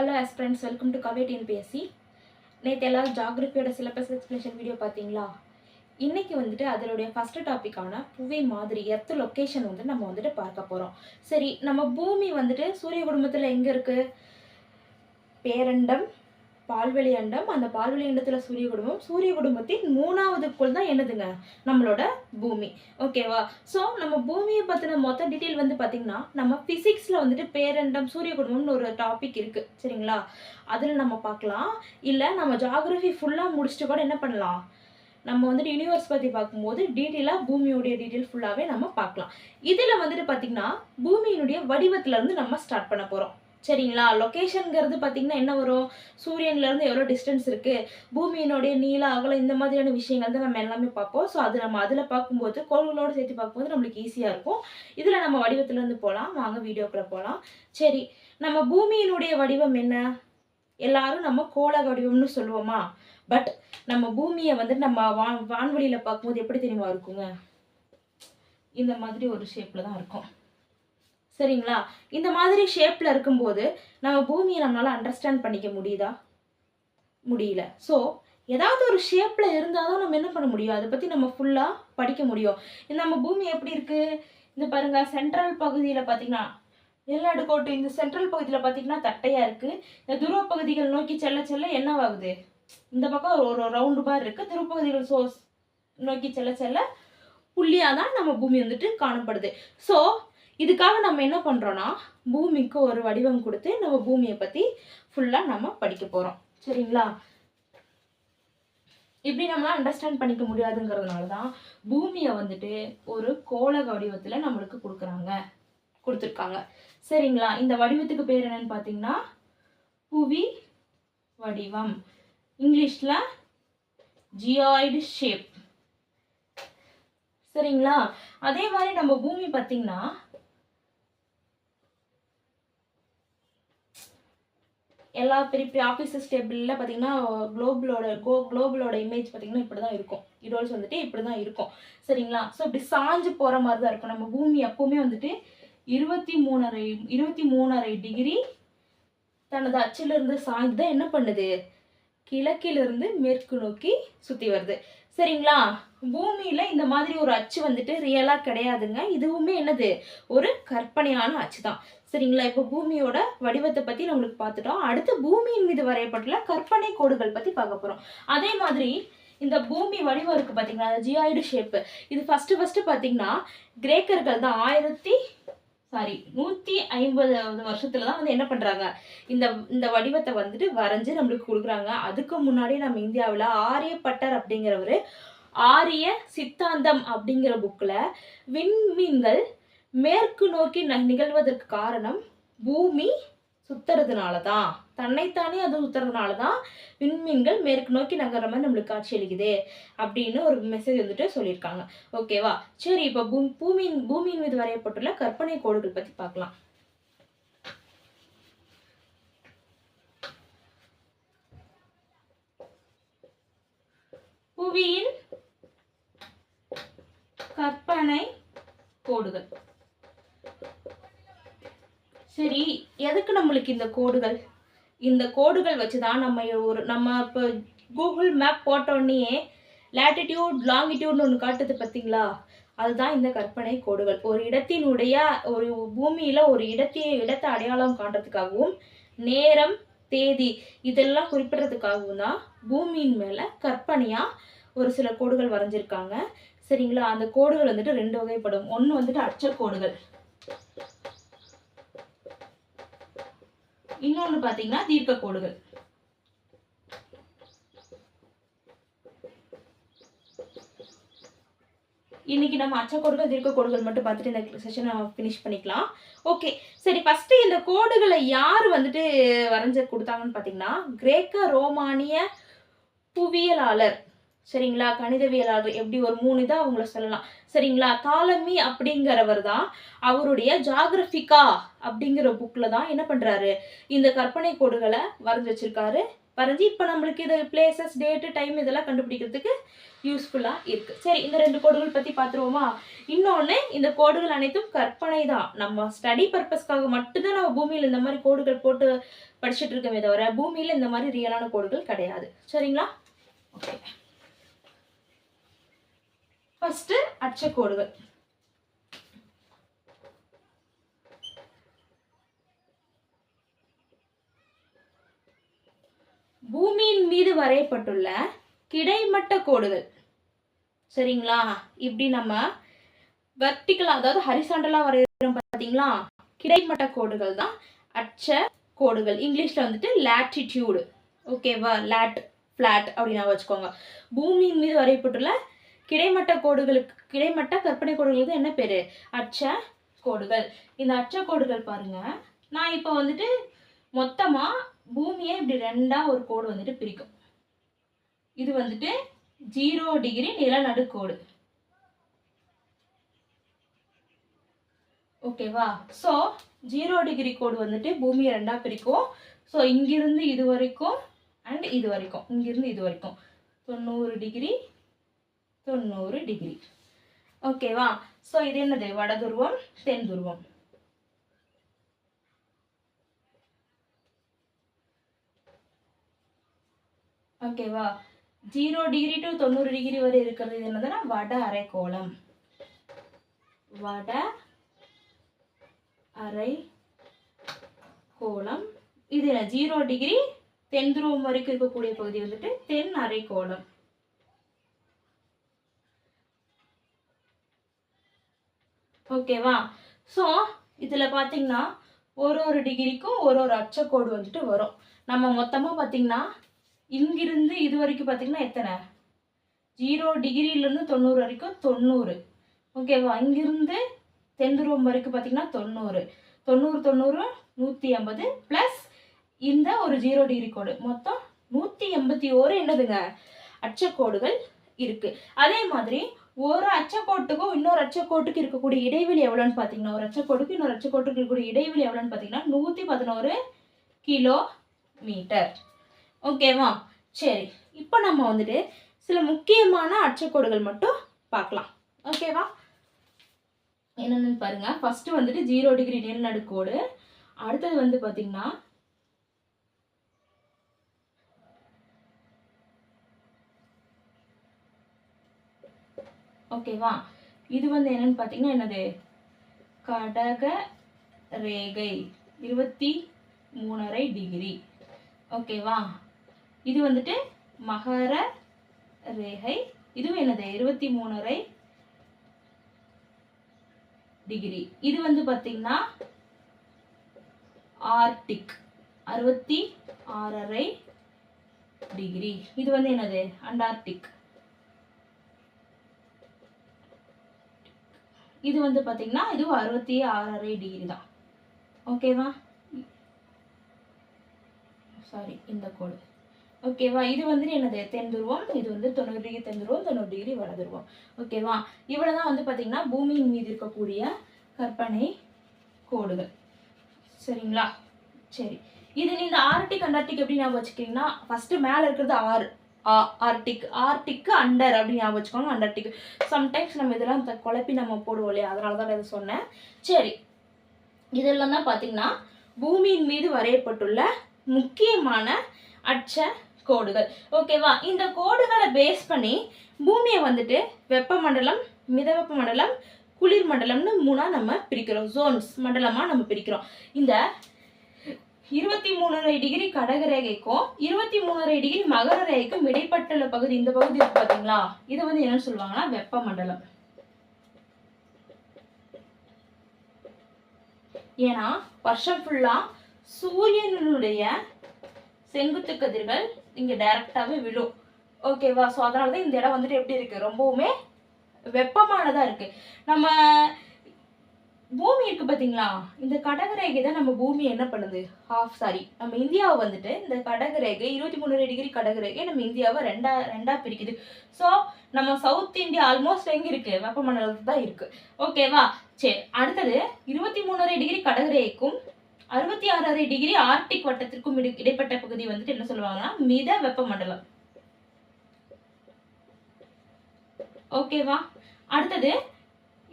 Hello friends welcome to கவே பேசி நேற்று எல்லாரும் ஜாகிரபியோட சிலபஸ் எக்ஸ்பிளேஷன் வீடியோ பார்த்தீங்களா? இன்றைக்கி வந்துட்டு அதனுடைய ஃபஸ்ட்டு டாப்பிக்கான புவி மாதிரி எர்த் லொக்கேஷன் வந்து நம்ம வந்துட்டு பார்க்க போகிறோம் சரி நம்ம பூமி வந்துட்டு சூரிய குடும்பத்தில் எங்கே இருக்குது பேரண்டம் பால்வெளி அண்டம். அந்த பால்வெளி அண்டத்தில் சூரிய குடும்பம். சூரிய குடும்பத்தின் மூணாவதுக்குள் தான் என்னதுங்க? நம்மளோட பூமி. ஓகேவா ஸோ நம்ம பூமியை பற்றின மொத்த டீட்டெயில் வந்து பார்த்திங்கன்னா நம்ம ஃபிசிக்ஸில் வந்துட்டு பேரண்டம் சூரிய குடும்பம்னு ஒரு டாபிக் இருக்குது சரிங்களா? அதில் நம்ம பார்க்கலாம். இல்லை நம்ம ஜாகிரஃபி ஃபுல்லாக முடிச்சுட்டு கூட என்ன பண்ணலாம்? நம்ம வந்துட்டு யூனிவர்ஸ் பற்றி பார்க்கும்போது டீட்டெயிலாக பூமியோடைய டீட்டெயில் ஃபுல்லாகவே நம்ம பார்க்கலாம். இதில் வந்துட்டு பார்த்திங்கன்னா பூமியினுடைய வடிவத்திலேருந்து நம்ம ஸ்டார்ட் பண்ண போகிறோம் சரிங்களா? லொக்கேஷனுங்கிறது பார்த்திங்கன்னா என்ன வரும்? சூரியன்லேருந்து எவ்வளோ டிஸ்டன்ஸ் இருக்குது பூமியினுடைய நீள அகலம் இந்த மாதிரியான விஷயங்கள் தான் நம்ம எல்லாமே பார்ப்போம். ஸோ அது நம்ம அதில் பார்க்கும்போது கோள்களோடு சேர்த்து பார்க்கும்போது நம்மளுக்கு ஈஸியாக இருக்கும். இதில் நம்ம வடிவத்துலேருந்து போகலாம் வாங்க வீடியோக்குள்ளே போகலாம் சரி நம்ம பூமியினுடைய வடிவம் என்ன? எல்லாரும் நம்ம கோள வடிவம்னு சொல்லுவோமா? பட் நம்ம பூமியை வந்து நம்ம வான் வான்வெளியில் பார்க்கும்போது எப்படி தெரியுமா இருக்குங்க? இந்த மாதிரி ஒரு ஷேப்பில் தான் இருக்கும். சரிங்களா? இந்த மாதிரி ஷேப்பில் இருக்கும்போது நம்ம பூமியை நம்மளால் அண்டர்ஸ்டாண்ட் பண்ணிக்க முடியுதா? முடியல. ஸோ ஏதாவது ஒரு ஷேப்பில் இருந்தால் தான் நம்ம என்ன பண்ண முடியும்? அதை பற்றி நம்ம ஃபுல்லாக படிக்க முடியும். இந்த நம்ம பூமி எப்படி இருக்குது இந்த பாருங்கள் சென்ட்ரல் பகுதியில் பார்த்தீங்கன்னா நிலநடுக்கோட்டு இந்த சென்ட்ரல் பகுதியில் பார்த்தீங்கன்னா தட்டையாக இருக்குது இந்த துருவ பகுதிகள் நோக்கி செல்ல செல்ல என்னவாகுது? இந்த பக்கம் ஒரு ஒரு ரவுண்டு மாதிரி இருக்குது துருவ பகுதிகள் நோக்கி செல்ல செல்ல புள்ளியாக தான் நம்ம பூமி வந்துட்டு காணப்படுது. ஸோ இதுக்காக நம்ம என்ன பண்ணுறோன்னா பூமிக்கு ஒரு வடிவம் கொடுத்து நம்ம பூமியை பற்றி ஃபுல்லாக நம்ம படிக்க போகிறோம் சரிங்களா? இப்படி நம்மளால் அண்டர்ஸ்டாண்ட் பண்ணிக்க முடியாதுங்கிறதுனால தான் பூமியை வந்துட்டு ஒரு கோலக வடிவத்தில் நம்மளுக்கு கொடுக்குறாங்க. கொடுத்துருக்காங்க. சரிங்களா? இந்த வடிவத்துக்கு பேர் என்னன்னு பார்த்தீங்கன்னா புவி வடிவம். இங்கிலீஷில் ஜியாய்டு ஷேப் சரிங்களா? அதே மாதிரி நம்ம பூமி பார்த்தீங்கன்னா எல்லா பெரிய பெரிய ஆஃபீஸஸ் டேபிளில் பார்த்தீங்கன்னா குளோபலோட கோ குளோபலோட இமேஜ் பார்த்தீங்கன்னா இப்படி தான் இருக்கும். இடோல்ஸ் வந்துட்டு இப்படி தான் இருக்கும். சரிங்களா? ஸோ இப்படி சாஞ்சு போகிற மாதிரி தான் இருக்கும். நம்ம பூமி எப்போவுமே வந்துட்டு இருபத்தி மூணரை இருபத்தி மூணரை டிகிரி தனது அச்சிலிருந்து சாய்ந்து தான் என்ன பண்ணுது? கிழக்கிலிருந்து மேற்கு நோக்கி சுற்றி வருது. சரிங்களா? பூமியில் இந்த மாதிரி ஒரு அச்சு வந்துட்டு ரியலாக கிடையாதுங்க. இதுவுமே என்னது? ஒரு கற்பனையான அச்சு தான் சரிங்களா? இப்போ பூமியோட வடிவத்தை பற்றி நம்மளுக்கு பார்த்துட்டோம். அடுத்து பூமியின் மீது வரையப்பட்டுள்ள கற்பனை கோடுகள் பற்றி பார்க்க போகிறோம் அதே மாதிரி இந்த பூமி வடிவம் இருக்குது பார்த்தீங்களா அந்த ஜியாய்டு ஷேப்பு. இது ஃபஸ்ட்டு ஃபஸ்ட்டு பார்த்தீங்கன்னா கிரேக்கர்கள் தான் ஆயிரத்தி சாரி நூற்றி ஐம்பதாவது வருஷத்துல தான் வந்து என்ன பண்ணுறாங்க இந்த இந்த வடிவத்தை வந்துட்டு வரைஞ்சி நம்மளுக்கு கொடுக்குறாங்க. அதுக்கு முன்னாடி நம்ம இந்தியாவில் ஆரியப்பட்டர் அப்படிங்கிறவர் ஆரிய சித்தாந்தம் அப்படிங்கிற புக்கில் விண்மீன்கள் மேற்கு நோக்கி ந- நிகழ்வதற்கு காரணம் பூமி சுத்துறதுனால தான் தன்னைத்தானே அது சுத்துறதுனால தான் விண்மீன்கள் மேற்கு நோக்கி நகர்ற மாதிரி நம்மளுக்கு காட்சி அளிக்குது அப்படின்னு ஒரு மெசேஜ் வந்துட்டு சொல்லியிருக்காங்க. ஓகேவா சரி இப்போ பூ பூமியின் பூமியின் மீது வரையப்பட்டுள்ள கற்பனை கோடுகள் பற்றி பார்க்கலாம். புவியின் எதுக்கு நம்மளுக்கு இந்த கோடுகள்? இந்த கோடுகள் வச்சு தான் நம்ம ஒரு நம்ம இப்போ கூகுள் மேப் போட்டோடனே லேட்டிடியூட் லாங்கிடியூட்னு ஒன்று காட்டுது பார்த்தீங்களா அதுதான் இந்த கற்பனை கோடுகள். ஒரு இடத்தினுடைய ஒரு பூமியில் ஒரு இடத்தை இடத்தை அடையாளம் காட்டுறதுக்காகவும் நேரம் தேதி இதெல்லாம் குறிப்பிடுறதுக்காகவும் தான் பூமியின் மேலே கற்பனையாக ஒரு சில கோடுகள் வரைஞ்சிருக்காங்க. சரிங்களா? அந்த கோடுகள் வந்துட்டு ரெண்டு வகைப்படும். ஒன்று வந்துட்டு அச்சக்கோடுகள் இன்னொன்று பார்த்தீங்கன்னா தீர்க்க கோடுகள். இன்னைக்கு நம்ம அச்சக்கோடுகள் தீர்க்க கோடுகள் மட்டும் பார்த்துட்டு இந்த செஷனை ஃபினிஷ் பண்ணிக்கலாம். ஓகே சரி ஃபஸ்ட்டு இந்த கோடுகளை யார் வந்துட்டு வரைஞ்ச கொடுத்தாங்கன்னு பார்த்தீங்கன்னா கிரேக்க ரோமானிய புவியியலாளர். சரிங்களா? கணிதவியலாளர் எப்படி ஒரு மூணு இதாக அவங்கள சொல்லலாம். சரிங்களா? தாலமி அப்படிங்கிறவர் தான் அவருடைய ஜாகிரபிகா அப்படிங்கிற புக்கில் தான் என்ன பண்ணுறாரு இந்த கற்பனை கோடுகளை வரைஞ்சி வச்சிருக்காரு. வரைஞ்சி இப்போ நம்மளுக்கு இது பிளேசஸ் டேட்டு டைம் இதெல்லாம் கண்டுபிடிக்கிறதுக்கு யூஸ்ஃபுல்லாக இருக்குது சரி இந்த ரெண்டு கோடுகள் பற்றி பார்த்துருவோமா? இன்னொன்று இந்த கோடுகள் அனைத்தும் கற்பனை தான். நம்ம ஸ்டடி பர்பஸ்க்காக மட்டும்தான் நம்ம பூமியில் இந்த மாதிரி கோடுகள் போட்டு படிச்சுட்டு இருக்கமே தவிர பூமியில் இந்த மாதிரி ரியலான கோடுகள் கிடையாது. சரிங்களா? ஓகே ஃபஸ்ட்டு அச்சக்கோடுகள் பூமியின் மீது வரையப்பட்டுள்ள கிடைமட்ட கோடுகள். சரிங்களா? இப்படி நம்ம வெர்டிக்கலா அதாவது ஹரிசாண்டலா வரைகிறோம் பார்த்தீங்களா? கிடைமட்ட கோடுகள் தான் அச்ச கோடுகள். இங்கிலீஷ்ல வந்துட்டு லேட்டிடியூடு ஓகேவா லேட் ஃப்ளாட் அப்படின்னு வச்சுக்கோங்க. பூமியின் மீது வரையப்பட்டுள்ள கிடைமட்ட கோடுகளுக்கு கிடைமட்ட கற்பனை கோடுகளுக்கு என்ன பேரு? அச்ச கோடுகள். இந்த அச்ச கோடுகள் பாருங்க. நான் இப்போ வந்துட்டு மொத்தமா பூமியை இப்படி ரெண்டா ஒரு கோடு வந்துட்டு பிரிக்கும். இது வந்துட்டு ஜீரோ டிகிரி நிலநடுக்கோடு ஓகேவா ஸோ ஜீரோ டிகிரி கோடு வந்துட்டு பூமியை ரெண்டா பிரிக்கும். ஸோ இங்கிருந்து இது வரைக்கும் அண்ட் இது வரைக்கும். இங்கிருந்து இது வரைக்கும். தொண்ணூறு டிகிரி தொண்ணூறு டிகிரி. ஓகேவா ஸோ இது என்னது? வடதுருவம் தென் துருவம். ஓகேவா ஜீரோ டிகிரி டு தொண்ணூறு டிகிரி வரை இருக்கிறது இது என்னதுன்னா வட அரைக்கோளம் வட அரை கோளம். இது என்ன? ஜீரோ டிகிரி தென் துருவம் வரைக்கும் இருக்கக்கூடிய பகுதி வந்துட்டு தென் அரைக்கோளம் ஓகேவா? ஸோ இதில் பார்த்தீங்கன்னா ஒரு ஒரு டிகிரிக்கும் ஒரு ஒரு அச்சக்கோடு வந்துட்டு வரும். நம்ம மொத்தமாக பார்த்தீங்கன்னா இங்கிருந்து இது வரைக்கும் பார்த்தீங்கன்னா எத்தனை? ஜீரோ டிகிரிலேருந்து தொண்ணூறு வரைக்கும் தொண்ணூறு. ஓகேவா? இங்கிருந்து தென்துருவம் வரைக்கும் பார்த்தீங்கன்னா தொண்ணூறு. தொண்ணூறு தொண்ணூறு நூற்றி ஐம்பது ப்ளஸ் இந்த ஒரு ஜீரோ டிகிரி கோடு மொத்தம் நூற்றி எண்பத்தி ஓரு என்னதுங்க? அச்சக்கோடுகள் இருக்குது அதே மாதிரி ஒரு அச்சக்கோட்டுக்கும் இன்னொரு அச்சக்கோட்டுக்கு இருக்கக்கூடிய இடைவெளி எவ்வளோன்னு பார்த்தீங்கன்னா ஒரு அச்சக்கோட்டுக்கு இன்னொரு அச்சக்கோட்டுக்கு இருக்கக்கூடிய இடைவெளி எவ்வளோன்னு பார்த்தீங்கன்னா நூற்றி பதினோரு கிலோ மீட்டர் ஓகேவா சரி. இப்போ நம்ம வந்துட்டு சில முக்கியமான அச்சக்கோடுகள் மட்டும் பார்க்கலாம். ஓகேவா என்னென்னு பாருங்கள் ஃபஸ்ட்டு வந்துட்டு ஜீரோ டிகிரி நிலநடுக்கோடு அடுத்தது வந்து பார்த்திங்கன்னா ஓகேவா இது வந்து என்னன்னு பார்த்தீங்கன்னா என்னது? கடக ரேகை. இருபத்தி மூணரை டிகிரி ஓகேவா இது வந்துட்டு மகர ரேகை. இதுவும் என்னது? இருபத்தி மூணரை டிகிரி இது வந்து பார்த்தீங்கன்னா ஆர்டிக் அறுபத்தி ஆறரை டிகிரி இது வந்து என்னது? அண்டார்டிக் இது வந்து பார்த்தீங்கன்னா இதுவும் அறுபத்தி ஆறரை டிகிரி தான். ஓகேவா சாரி இந்த கோடு. ஓகேவா இது வந்து என்னது? தென் துருவம் இது வந்து தொண்ணூறு டிகிரி தென் துருவம் தொண்ணூறு டிகிரி வட துருவம் ஓகேவா இவ்வளோ தான் வந்து பார்த்தீங்கன்னா பூமியின் மீது இருக்கக்கூடிய கற்பனை கோடுகள். சரிங்களா? சரி. இது நீங்கள் ஆர்டிக் அண்டார்டிக் எப்படி ஞாபகம் வச்சுக்கிங்கன்னா ஃபஸ்ட்டு மேலே இருக்கிறது ஆறு. ஆர்டிக் ஆர்டிக்கு அண்டர் அப்படின்னு ஞாபகம் வச்சுக்கோங்க அண்டர்டிக். சம்டைம்ஸ் நம்ம இதெல்லாம் குழப்பி நம்ம போடுவோம் இல்லையா? அதனால தான் இதை சொன்னேன். சரி. இதெல்லாம் தான் பார்த்தீங்கன்னா பூமியின் மீது வரையப்பட்டுள்ள முக்கியமான அச்ச கோடுகள். ஓகேவா இந்த கோடுகளை பேஸ் பண்ணி பூமியை வந்துட்டு வெப்பமண்டலம் மிதவெப்ப மண்டலம் குளிர் மண்டலம்னு மூணா நம்ம பிரிக்கிறோம். ஜோன்ஸ் மண்டலமாக நம்ம பிரிக்கிறோம். இந்த இருபத்தி மூணரை டிகிரி கடகரேகைக்கும் இருபத்தி மூணரை டிகிரி மகர ரேகைக்கும் இடைப்பட்டுள்ள பகுதி இந்த பகுதி இருக்கு பாத்தீங்களா? இது வந்து என்னன்னு சொல்லுவாங்கன்னா வெப்பமண்டலம். ஏன்னா வருஷம் ஃபுல்லா சூரியனுடைய செங்குத்து கதிர்கள் இங்க டைரக்டாவே விழும். ஓகேவா ஸோ அதனாலதான் இந்த இடம் வந்துட்டு எப்படி இருக்கு? ரொம்பவுமே வெப்பமானதா இருக்கு. நம்ம பூமி இருக்கு பார்த்தீங்களா இந்த கடகரேகை தான் நம்ம பூமி என்ன பண்ணுது? ஹாஃப் சாரி நம்ம இந்தியாவை வந்துட்டு இந்த கடகரேகை இருபத்தி மூணு டிகிரி கடகரேகை நம்ம இந்தியாவை ரெண்டா ரெண்டா பிரிக்குது. ஸோ நம்ம சவுத் இந்தியா ஆல்மோஸ்ட் எங்க இருக்கு? வெப்பமண்டலத்தில் தான் இருக்கு ஓகேவா சரி அடுத்தது இருபத்தி மூணரை டிகிரி கடகரேகைக்கும் அறுபத்தி ஆறரை டிகிரி ஆர்டிக் வட்டத்திற்கும் இடை- இடைப்பட்ட பகுதி வந்துட்டு என்ன சொல்லுவாங்கன்னா மித வெப்பமண்டலம். ஓகேவா அடுத்தது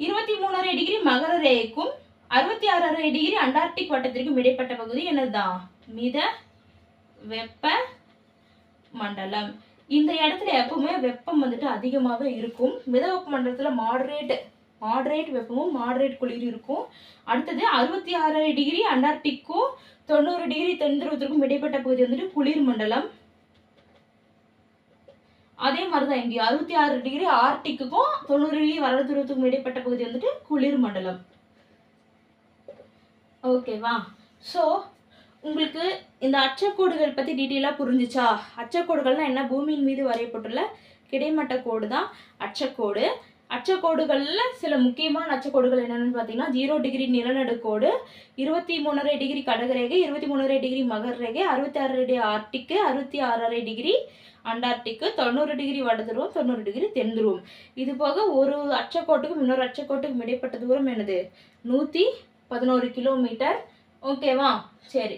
இருபத்தி மூணரை டிகிரி மகர ரேகைக்கும் அறுபத்தி ஆறரை டிகிரி அண்டார்டிக் வட்டத்திற்கும் இடைப்பட்ட பகுதி என்னதுதான் மித வெப்ப மண்டலம். இந்த இடத்துல எப்பவுமே வெப்பம் வந்துட்டு அதிகமாகவே இருக்கும். மித வெப்ப மண்டலத்தில் மாடரேட் மாடரேட் வெப்பமும் மாடரேட் குளிர் இருக்கும். அடுத்தது அறுபத்தி ஆறரை டிகிரி அண்டார்டிக்கும் தொண்ணூறு டிகிரி தென் துருவத்திற்கும் இடைப்பட்ட பகுதி வந்துட்டு குளிர் மண்டலம். அதே மாதிரி தான் இங்கே அறுபத்தி ஆறு டிகிரி ஆர்டிக்குக்கும் தொண்ணூறு டிகிரி வட துருவத்துக்கும் இடைப்பட்ட பகுதி வந்துட்டு குளிர் மண்டலம். ஓகேவா ஸோ உங்களுக்கு இந்த அச்சக்கோடுகள் பற்றி டீட்டெயிலாக புரிஞ்சுச்சா? அச்சக்கோடுகள்னால் என்ன? பூமியின் மீது வரையப்பட்டுள்ள கிடைமட்ட கோடு தான் அச்சக்கோடு. அச்சக்கோடுகளில் சில முக்கியமான அச்சக்கோடுகள் என்னென்னு பார்த்தீங்கன்னா ஜீரோ டிகிரி நிலநடுக்கோடு இருபத்தி மூணரை டிகிரி கடகரேகை இருபத்தி மூணரை டிகிரி மகர் ரேகை அறுபத்தி ஆறரை டிகிரி ஆர்டிக்கு அறுபத்தி ஆறரை டிகிரி அண்டார்டிக்கு தொண்ணூறு டிகிரி வட துருவம் தொண்ணூறு டிகிரி தென் துருவம். இது போக ஒரு அச்சக்கோட்டுக்கும் இன்னொரு அச்சக்கோட்டுக்கும் இடைப்பட்ட தூரம் என்னது? நூற்றி பதினோரு கிலோமீட்டர் ஓகேவா சரி.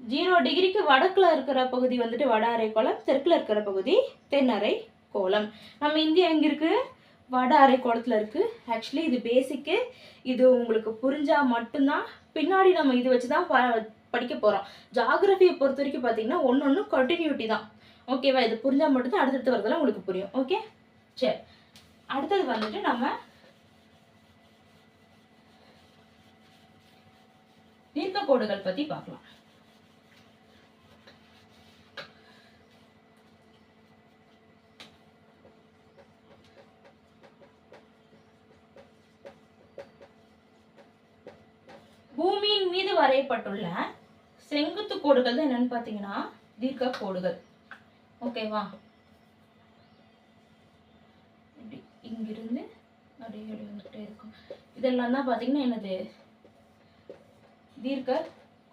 ஜீரோ டிகிரிக்கு வடக்கில் இருக்கிற பகுதி வந்துட்டு வட அரைக்கோளம் தெற்கில் இருக்கிற பகுதி தென் அரை நம்ம இந்தியா எங்கே இருக்குது வட அரைக்கோளத்தில் இருக்குது ஆக்சுவலி இது பேசிக்கு இது உங்களுக்கு புரிஞ்சால் மட்டும்தான். பின்னாடி நம்ம இது வச்சு தான் ப- படிக்க போகிறோம் ஜாகிரபியை பொறுத்த வரைக்கும் பார்த்தீங்கன்னா ஒன்று ஒன்று கண்டினியூட்டி தான் ஓகேவா இது புரிஞ்சால் மட்டும்தான் அடுத்தடுத்து வரதெல்லாம் உங்களுக்கு புரியும். ஓகே சரி. அடுத்தது வந்துட்டு நம்ம தீர்க்க கோடுகள் பார்க்கலாம். பூமியின் மீது வரையப்பட்டுள்ள செங்குத்து கோடுகள் தான் என்னன்னு பார்த்தீங்கன்னா தீர்க்க கோடுகள். ஓகேவா இங்கிருந்து அப்படியே அப்படி வந்துட்டே இருக்கும். இதெல்லாம் தான் பார்த்தீங்கன்னா என்னது? தீர்க்க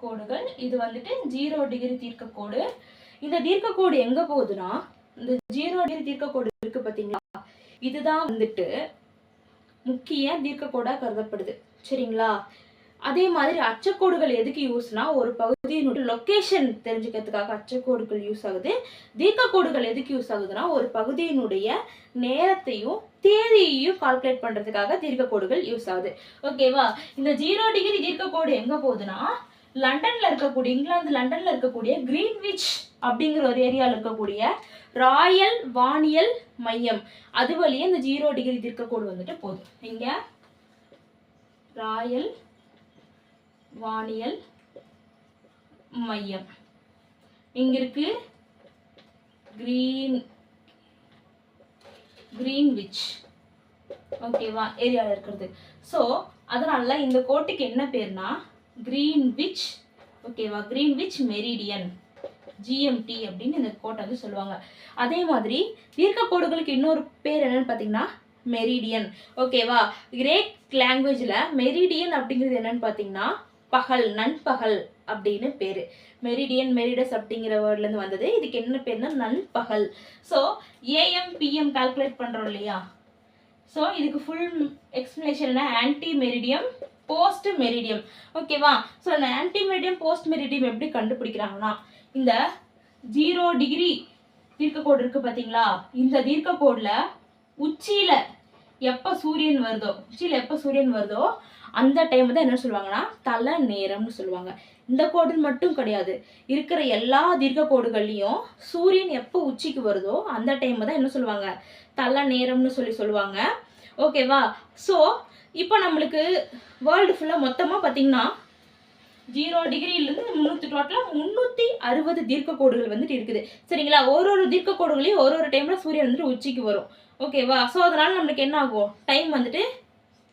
கோடுகள். இது வந்துட்டு ஜீரோ டிகிரி தீர்க்க கோடு. இந்த தீர்க்க கோடு எங்க போகுதுன்னா இந்த ஜீரோ டிகிரி தீர்க்க கோடு இருக்கு பார்த்தீங்களா? இதுதான் வந்துட்டு முக்கிய தீர்க்க கோடா கருதப்படுது. சரிங்களா? அதே மாதிரி அச்சக்கோடுகள் எதுக்கு யூஸ்னா ஒரு பகுதியினுடைய லொக்கேஷன் தெரிஞ்சுக்கிறதுக்காக அச்சக்கோடுகள் யூஸ் ஆகுது. தீர்க்க கோடுகள் எதுக்கு யூஸ் ஆகுதுன்னா ஒரு பகுதியினுடைய நேரத்தையும் தேதியையும் கால்குலேட் பண்ணுறதுக்காக தீர்க்க கோடுகள் யூஸ் ஆகுது ஓகேவா இந்த ஜீரோ டிகிரி தீர்க்க கோடு போகுதுன்னா லண்டனில் இருக்கக்கூடிய இங்கிலாந்து லண்டனில் இருக்கக்கூடிய கிரீன்விச் அப்படிங்கிற ஒரு ஏரியாவில் இருக்கக்கூடிய ராயல் வானியல் மையம். அது வழியே இந்த ஜீரோ டிகிரி தீர்க்க கோடு வந்துட்டு போதும் இங்கே ராயல் வானியல் மையம். இங்க இருக்கு கிரீன் கிரீன்விச் ஓகேவா ஏரியாவில் இருக்கிறது. ஸோ அதனால இந்த கோட்டுக்கு என்ன பேர்னா கிரீன்விச் ஓகேவா கிரீன்விச் மெரிடியன் ஜிஎம்டி அப்படின்னு இந்த கோட்டை வந்து சொல்லுவாங்க. அதே மாதிரி தீர்க்க கோடுகளுக்கு இன்னொரு பேர் என்னன்னு பார்த்தீங்கன்னா மெரிடியன் ஓகேவா கிரேக் லாங்குவேஜில் மெரிடியன் அப்படிங்கிறது என்னன்னு பார்த்தீங்கன்னா பகல் நண்பகல் அப்படின்னு பேர். மெரிடியன் மெரிடஸ் அப்படிங்கிற வேர்ட்லேருந்து வந்தது. இதுக்கு என்ன பேர்னா நண்பகல். ஸோ ஏஎம் பிஎம் கால்குலேட் பண்ணுறோம் இல்லையா? ஸோ இதுக்கு ஃபுல் எக்ஸ்பிளேஷன் என்ன? ஆன்டி மெரிடியம் போஸ்ட் மெரிடியம் ஓகேவா ஸோ அந்த ஆன்டி மெரிடியம் போஸ்ட் மெரிடியம் எப்படி கண்டுபிடிக்கிறாங்கன்னா இந்த ஜீரோ டிகிரி தீர்க்கக்கோடு இருக்குது பார்த்தீங்களா இந்த தீர்க்கக்கோடில் உச்சியில் எப்போ சூரியன் வருதோ உச்சியில் எப்போ சூரியன் வருதோ அந்த டைம் தான் என்ன சொல்லுவாங்கன்னா தலை நேரம்னு சொல்லுவாங்க. இந்த கோடுன்னு மட்டும் கிடையாது. இருக்கிற எல்லா தீர்க்க கோடுகள்லையும் சூரியன் எப்போ உச்சிக்கு வருதோ அந்த டைம் தான் என்ன சொல்லுவாங்க? தலை நேரம்னு சொல்லி சொல்லுவாங்க. ஓகேவா ஸோ இப்போ நம்மளுக்கு வேர்ல்டு ஃபுல்லாக மொத்தமாக பார்த்தீங்கன்னா ஜீரோ டிகிரியிலேருந்து முந்நூற்றி டோட்டலாக முந்நூற்றி அறுபது தீர்க்க கோடுகள் வந்துட்டு இருக்குது. சரிங்களா? ஒரு ஒரு தீர்க்க கோடுகளையும் ஒரு ஒரு டைமில் சூரியன் வந்துட்டு உச்சிக்கு வரும். ஓகேவா ஸோ அதனால் நம்மளுக்கு என்ன ஆகும்? டைம் வந்துட்டு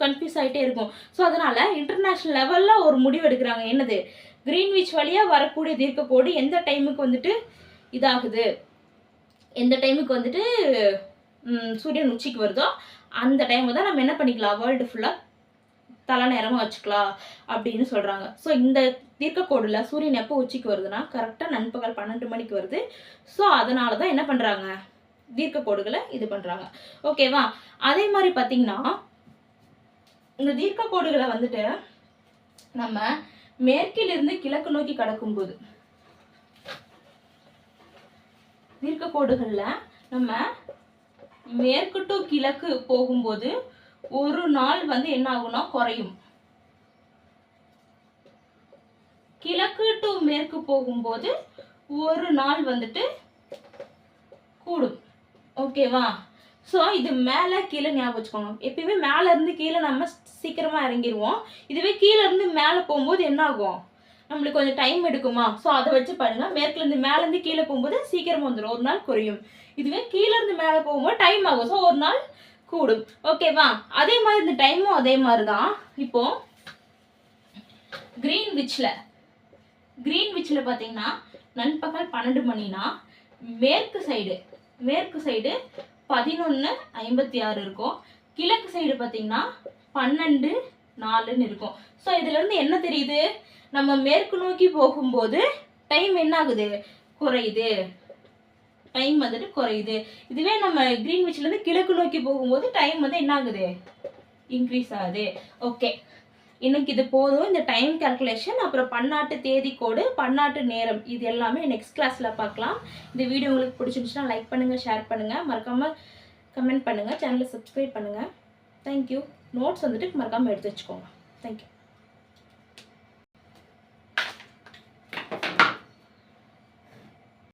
கன்ஃபியூஸ் ஆகிட்டே இருக்கும். ஸோ அதனால் இன்டர்நேஷ்னல் லெவலில் ஒரு முடிவு எடுக்கிறாங்க. என்னது? கிரீன்விச் வழியாக வரக்கூடிய தீர்க்க கோடு எந்த டைமுக்கு வந்துட்டு இதாகுது? எந்த டைமுக்கு வந்துட்டு சூரியன் உச்சிக்கு வருதோ அந்த டைமில் தான் நம்ம என்ன பண்ணிக்கலாம்? வேர்ல்டு ஃபுல்லாக தலை நேரமாக வச்சுக்கலாம் அப்படின்னு சொல்கிறாங்க ஸோ இந்த தீர்க்கக்கோடில் சூரியன் எப்போ உச்சிக்கு வருதுன்னா கரெக்டாக நண்பகல் பன்னெண்டு மணிக்கு வருது. ஸோ அதனால தான் என்ன பண்ணுறாங்க தீர்க்கக்கோடுகளை இது பண்ணுறாங்க ஓகேவா அதே மாதிரி பார்த்திங்கன்னா இந்த தீர்க்கக்கோடுகளை வந்துட்டு நம்ம மேற்கிலிருந்து கிழக்கு நோக்கி கடக்கும்போது தீர்க்க கோடுகளில் நம்ம மேற்கு டு கிழக்கு போகும்போது ஒரு நாள் வந்து என்ன ஆகும்னா குறையும். கிழக்கு டு மேற்கு போகும்போது ஒரு நாள் வந்துட்டு கூடும். ஓகேவா? ஸோ இது மேலே கீழே ஞாபகம் வச்சுக்கோங்க. எப்பயுமே மேலே இருந்து கீழே நம்ம சீக்கிரமாக இறங்கிடுவோம் இதுவே கீழே இருந்து மேலே போகும்போது என்ன ஆகும்? நம்மளுக்கு கொஞ்சம் டைம் எடுக்குமா? ஸோ அதை வச்சு பாருங்க. மேற்குலேருந்து மேலேருந்து கீழே போகும்போது சீக்கிரமாக வந்துடும் ஒரு நாள் குறையும். இதுவே கீழேருந்து மேலே போகும்போது டைம் ஆகும். ஸோ ஒரு நாள் கூடும். ஓகேவா அதே மாதிரி இந்த டைமும் அதே மாதிரி தான். இப்போ கிரீன் விச்ல கிரீன் விச்ல பார்த்தீங்கன்னா நண்பகல் பன்னெண்டு மணினா மேற்கு சைடு மேற்கு சைடு பதினொன்று ஐம்பத்தி ஆறு இருக்கும். கிழக்கு சைடு பார்த்தீங்கன்னா பன்னெண்டு நாலுன்னு இருக்கும். ஸோ இதுலேருந்து என்ன தெரியுது? நம்ம மேற்கு நோக்கி போகும்போது டைம் என்ன ஆகுது? குறையுது. டைம் வந்துட்டு குறையுது. இதுவே நம்ம கிரீன் கிழக்கு நோக்கி போகும்போது டைம் வந்து என்ன ஆகுது? இன்க்ரீஸ் ஆகுது. ஓகே இன்னைக்கு இது போதும். இந்த டைம் கால்குலேஷன் அப்புறம் பன்னாட்டு தேதி கோடு பன்னாட்டு நேரம் இது எல்லாமே நெக்ஸ்ட் கிளாஸில் பார்க்கலாம். இந்த வீடியோ உங்களுக்கு பிடிச்சிருந்துச்சுன்னா லைக் பண்ணுங்கள் ஷேர் பண்ணுங்கள் மறக்காமல் கமெண்ட் பண்ணுங்கள் சேனலை சப்ஸ்கிரைப் பண்ணுங்கள் தேங்க்யூ நோட்ஸ் வந்துட்டு மறக்காமல் எடுத்து வச்சுக்கோங்க. தேங்க்யூ